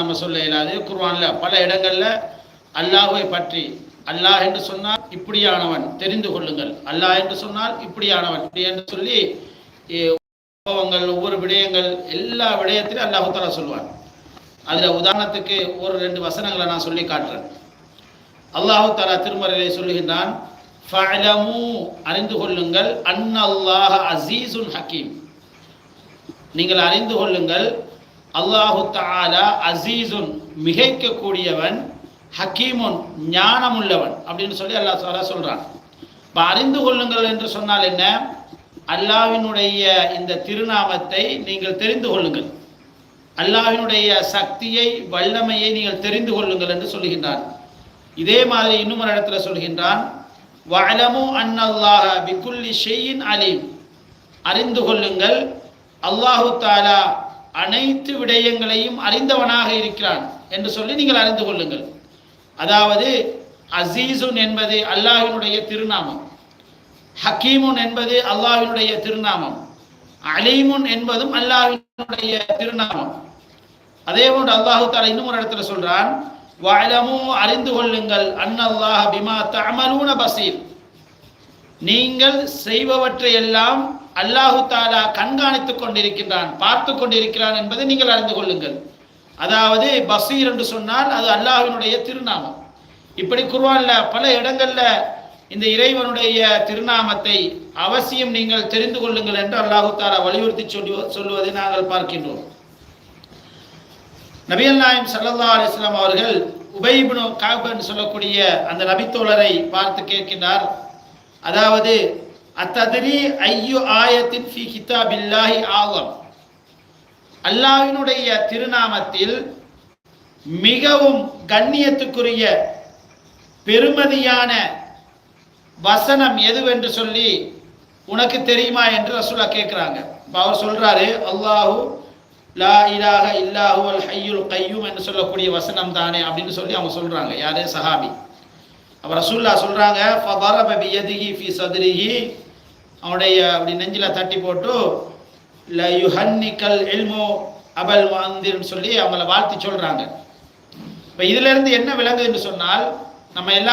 நம்ம சொல்ல இயலாது. குர்ஆன்ல பல இடங்கள்ல அல்லாஹை பற்றி அல்லாஹ் என்று சொன்னால் இப்படியானவன் தெரிந்து கொள்ளுங்கள். அல்லாஹ் என்று சொன்னால் இப்படியானவன் இப்படி என்று சொல்லி உபவங்கள் ஒவ்வொரு விடயங்கள் எல்லா விடயத்திலும் அல்லாஹு தஆலா சொல்வான். அதுல உதாரணத்துக்கு ஒரு ரெண்டு வசனங்களை நான் சொல்லி காட்டுறேன். அல்லாஹு தஆலா திருமறையை சொல்லுகின்றான் அறிந்து கொள்ளுங்கள் அன் அல்லாஹ் அசீசுன் ஹக்கீம். நீங்கள் அறிந்து கொள்ளுங்கள் அல்லாஹு தாலா அசீசுன் மிகைக்கக்கூடியவன் ஹக்கீமுன் ஞானமுள்ளவன் அப்படின்னு சொல்லி அல்லாஹ் தஆலா சொல்கிறான் இப்போ அறிந்து கொள்ளுங்கள் என்று சொன்னால் என்ன? அல்லாவினுடைய இந்த திருநாமத்தை நீங்கள் தெரிந்து கொள்ளுங்கள். அல்லாவினுடைய சக்தியை வல்லமையை நீங்கள் தெரிந்து கொள்ளுங்கள் என்று சொல்லுகின்றான் இதே மாதிரி இன்னும் ஒரு இடத்துல சொல்கின்றான் வஅலமு அன்னல்லாஹ பிகுல்லி ஷெய்யின் அலீம். அறிந்து கொள்ளுங்கள் அல்லாஹு தாலா அனைத்து விடயங்களையும் அறிந்தவனாக இருக்கிறான் என்று சொல்லி நீங்கள் அறிந்து கொள்ளுங்கள். அதாவது அசீசுன் என்பது அல்லாஹினுடைய திருநாமம். ஹக்கீமுன் என்பது அல்லாஹினுடைய திருநாமம். அலீமுன் என்பதும் அல்லாஹினுடைய திருநாமம். அதே போன்று அல்லாஹு தாலா இன்னும் ஒரு இடத்துல சொல்றான் வாழமும் அறிந்து கொள்ளுங்கள் அன்னல்லாஹ பிமா தமலூன பசீர். நீங்கள் செய்பவற்றை எல்லாம் அல்லாஹு தாலா கண்காணித்துக் கொண்டிருக்கின்றான் பார்த்து கொண்டிருக்கிறான் என்பதை நீங்கள் அறிந்து கொள்ளுங்கள். அதாவது பசீர் என்று சொன்னால் அது அல்லாஹினுடைய திருநாமம். இப்படி குர்ஆன்ல பல இடங்கள்ல இந்த இறைவனுடைய திருநாமத்தை அவசியம் நீங்கள் தெரிந்து கொள்ளுங்கள் என்று அல்லாஹு தாலா வலியுறுத்தி சொல்லி சொல்லுவதை நாங்கள் பார்க்கின்றோம். நபியல் நாயம் சல்லா அலிஸ்லாம் அவர்கள் உபைபினு காபன் சொல்லக்கூடிய அந்த நபித்தோழரை பார்த்து கேட்கின்றார். அதாவது அத்ததிரி ஐயு ஆயத்தின் ஃபி கிதாபில்லாஹி ஆலம். அல்லாஹினுடைய திருநாமத்தில் மிகவும் கண்ணியத்துக்குரிய பெருமதியான வசனம் எதுவென்று சொல்லி உனக்கு தெரியுமா என்று ரசூலா கேட்குறாங்க இப்போ அவர் சொல்கிறாரு அல்லாஹு லா இலாக இல்லாஹு அல் ஹையுல் கையும் என்று சொல்லக்கூடிய வசனம் தானே அப்படின்னு சொல்லி அவங்க சொல்கிறாங்க யாரு? சஹாபி. அப்ப ரசூல்லா சொல்கிறாங்க ஃபதரப பியதிஹி ஃபி சதுரிஹி அவனுடைய அப்படி நெஞ்சில தட்டி போட்டு ல யுஹன்னிக்கல் எல்மோ அபல் வாந்தின்னு சொல்லி அவங்கள வாழ்த்தி சொல்றாங்க. இப்போ இதுல இருந்து என்ன விளங்குதுன்னு சொன்னால் நம்ம எல்லாரும்